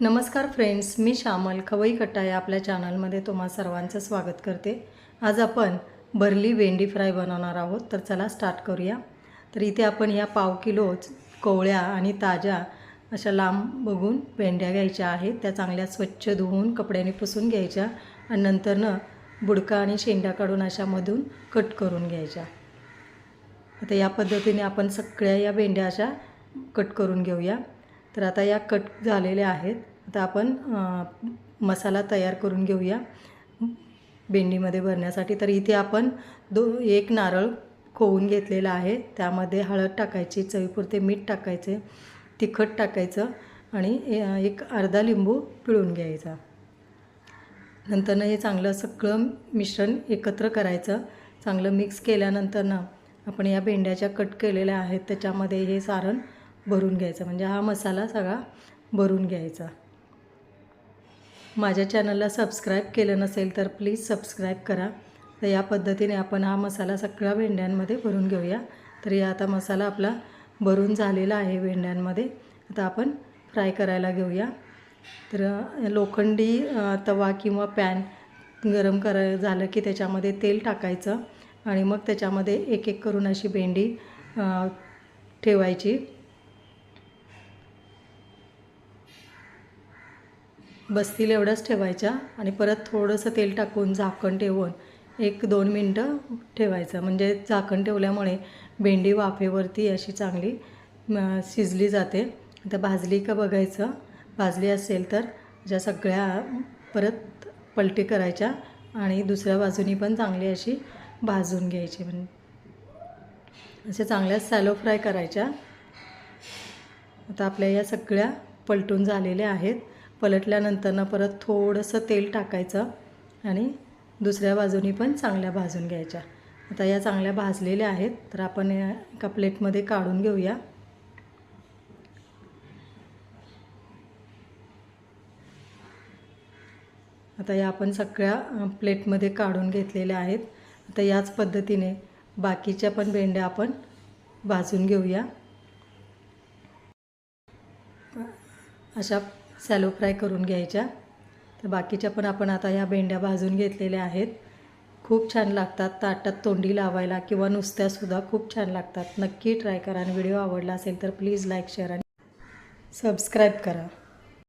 नमस्कार फ्रेंड्स मी श्यामल खवई कट्टा या आपल्या चॅनलमध्ये तुम्हा सर्वांचं स्वागत करते. आज आपण भरली भेंडी फ्राय बनवणार आहोत तर चला स्टार्ट करूया. तर इथे आपण या पाव किलोच कोवळ्या आणि ताज्या अशा लांब बघून भेंड्या घ्यायच्या आहेत. त्या चांगल्या स्वच्छ धुवून कपड्याने पुसून घ्यायच्या आणि नंतरनं बुडका आणि शेंडा काढून अशामधून कट करून घ्यायच्या. आता या पद्धतीने आपण सगळ्या या भेंड्या अशा कट करून घेऊया. तर आता या कट झालेल्या आहेत. आता आपण मसाला तयार करून घेऊया. भेंडीमध्ये भरण्यासाठी. तर इथे आपण दो एक नारळ खोवून घेतलेला आहे. त्यामध्ये हळद टाकायची चवीपुरते मीठ टाकायचे तिखट टाकायचं आणि एक अर्धा लिंबू पिळून घ्यायचा. नंतरनं हे चांगलं सगळं मिश्रण एकत्र करायचं. चांगलं मिक्स केल्यानंतरनं आपण या भेंड्याच्या कट केलेल्या आहेत. त्याच्यामध्ये हे सारण भरून घ्यायचा. म्हणजे हा मसाला सगळा भरून घ्यायचा. माझ्या चॅनलला सबस्क्राईब केलं नसेल तर प्लीज सबस्क्राईब करा. तर या पद्धतीने आपण हा मसाला सगळ्या भेंड्यांमध्ये भरून घेऊया. तर या आता मसाला आपला भरून झालेला आहे भेंड्यांमध्ये. आता आपण फ्राय करायला घेऊया. तर लोखंडी तवा किंवा पॅन गरम करा झालं की त्याच्यामध्ये तेल टाकायचं आणि मग त्याच्यामध्ये एक एक करून अशी भेंडी ठेवायची. बसतील एवढंच ठेवायच्या आणि परत थोडंसं तेल टाकून झाकण ठेवून एक दोन मिनटं ठेवायचं. म्हणजे झाकण ठेवल्यामुळे भेंडी वाफेवरती अशी चांगली शिजली जाते. आता भाजली का बघायचं. भाजली असेल तर ज्या सगळ्या परत पलटी करायच्या आणि दुसऱ्या बाजूनी पण चांगली अशी भाजून घ्यायची. म्हणजे अशा चांगल्या सॅलो फ्राय करायच्या. आता आपल्या या सगळ्या पलटून झालेल्या आहेत. पलटल्यानंतरनं परत थोडंसं तेल टाकायचं आणि दुसऱ्या बाजूनी पण चांगल्या भाजून घ्यायच्या. आता या चांगल्या भाजलेल्या आहेत तर आपण या एका प्लेटमध्ये काढून घेऊया. आता या आपण सगळ्या प्लेटमध्ये काढून घेतलेल्या आहेत. आता याच पद्धतीने बाकीच्या पण भेंड्या आपण भाजून घेऊया. अशा सॅलो फ्राय करून घ्यायच्या. तर बाकीच्या पण आपण आता ह्या भेंड्या भाजून घेतलेल्या आहेत. खूप छान लागतात. ताटात तोंडी लावायला किंवा नुसत्यासुद्धा खूप छान लागतात. नक्की ट्राय करा. आणि व्हिडिओ आवडला असेल तर प्लीज लाईक शेअर आणि सबस्क्राईब करा.